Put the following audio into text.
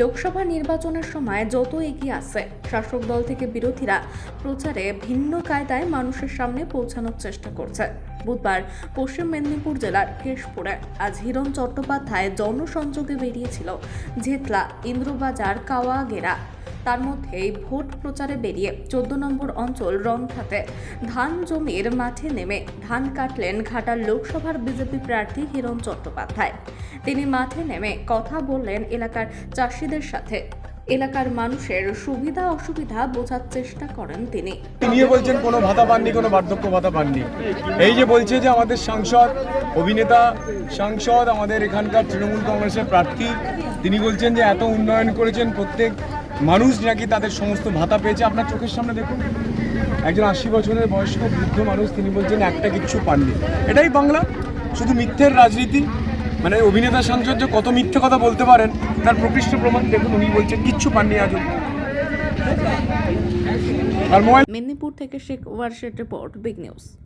লোকসভা নির্বাচনের সময় যত এগিয়ে আছে, শাসক দল থেকে বিরোধীরা প্রচারে ভিন্ন কায়দায় মানুষের সামনে পৌঁছানোর চেষ্টা করছে। বুধবার পশ্চিম মেদিনীপুর জেলার কেশপুরে আজ হিরণ চট্টোপাধ্যায় জনসংযোগে বেরিয়েছিল ঝেতলা ইন্দ্রবাজার, কাওয়াগেরা তার মধ্যেই ভোট প্রচারে বেরিয়ে চোদ্দ নম্বর অঞ্চল রংখাতে ধান জমির মাঠে নেমে ধান কাটলেন ঘাটাল লোকসভার বিজেপি প্রার্থী হিরণ চট্টোপাধ্যায়। তিনি মাঠে নেমে কথা বললেন এলাকার চাষিদের সাথে। এলাকার মানুষের সুবিধা অসুবিধা বোঝার চেষ্টা করেন তিনি। নিয়ে বলছেন কোনো ভাতা পাননি, কোনো বার্ধক্য ভাতা পাননি। এই যে বলছে যে আমাদের সাংসদ, অভিনেতা, সাংসদ, আমাদের এখানকার তৃণমূল কংগ্রেসের প্রার্থী, তিনি বলছেন যে এত উন্নয়ন করেছেন প্রত্যেক মানুষ নাকি তাদের সমস্ত ভাতা পেয়েছে? আপনার চোখের সামনে দেখুন। একজন আশি বছরের বয়স্ক বৃদ্ধ মানুষ, তিনি বলছেন, একটা কিচ্ছু পাননি। এটাই বাংলা। শুধু মিথ্যের রাজনীতি। মানে অভিনেতা সাংসদ যে কত মিথ্যে কথা বলতে পারেন, তার প্রকৃষ্ট প্রমাণ দেখুন, উনি বলছেন, কিচ্ছু পাননি আজ আর মেদিনীপুর থেকে শেখ ওয়ারশেড রিপোর্ট, বিগ নিউজ।